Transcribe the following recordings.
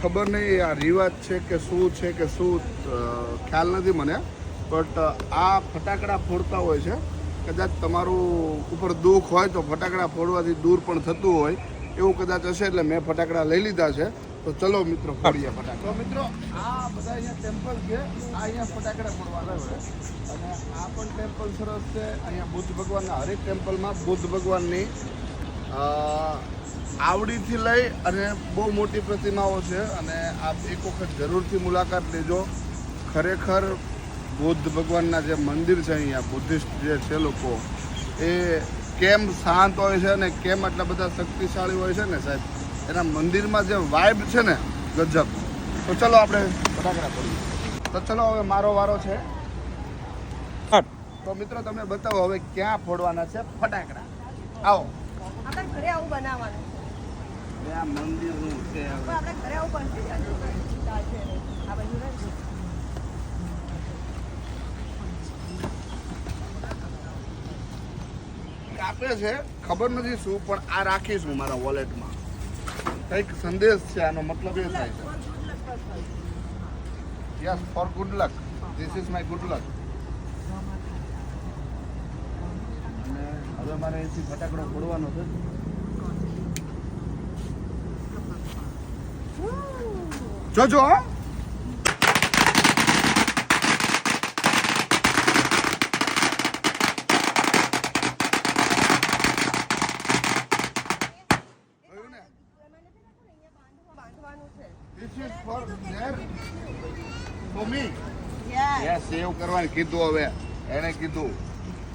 ખબર નહીં, આ રિવાજ છે કે શું છે કે શું ખ્યાલ નથી મને, બટ આ ફટાકડા ફોડતા હોય છે. કદાચ તમારું ઉપર દુઃખ હોય તો ફટાકડા ફોડવાથી દૂર પણ થતું હોય, એવું કદાચ હશે એટલે મેં ફટાકડા લઈ લીધા છે. તો ચલો મિત્રો, ફોડીએ ફટાકડા. મિત્રો, આ બધા અહીંયા ટેમ્પલ છે, આ અહીંયા ફટાકડા ફોડવાના છે. અને આ પણ ટેમ્પલ સરસ છે. અહીંયા બુદ્ધ ભગવાનના હરેક ટેમ્પલમાં બુદ્ધ ભગવાનની આવડીથી લઈ અને બહુ મોટી પ્રતિમાઓ છે અને આપ એક વખત જરૂરથી મુલાકાત લેજો. ખરેખર બુદ્ધ ભગવાનના જે મંદિર છે અહીંયા બુદ્ધિસ્ટ જે છે લોકો એ કેમ શાંત હોય છે અને કેમ આટલા બધા શક્તિશાળી હોય છે ને સાહેબ? એના મંદિરમાં જે વાઇબ છે ને ગજબ. તો ચલો આપણે ફટાકડા પડીએ તો ચલો હવે મારો વારો છે. તો મિત્રો તમને બતાવો હવે ક્યાં ફોડવાના છે ફટાકડા? આવો. આપણે ઘરે આવું બનાવવાનું આ છે. આપણે ઘરે આવું બનશે આ બાજુ કાપે છે ખબર નથી શું પણ આ રાખીશ હું મારા વોલેટમાં કંઈક સંદેશ છે આનો મતલબ એ થાય છે. Yes for good luck this is my good luck અને હવે મારે અહીંથી ફટાકડો ફોડવાનો છે. યસ સેવ કરવાનું કીધું હવે. એણે કીધું.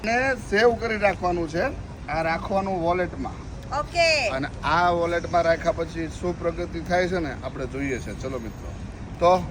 ને સેવ કરી રાખવાનું છે આ રાખવાનું વોલેટમાં ઓકે. અને આ વોલેટમાં રાખ્યા પછી શું પ્રગતિ થાય છે ને આપણે જોઈએ છે. ચલો મિત્રો. તો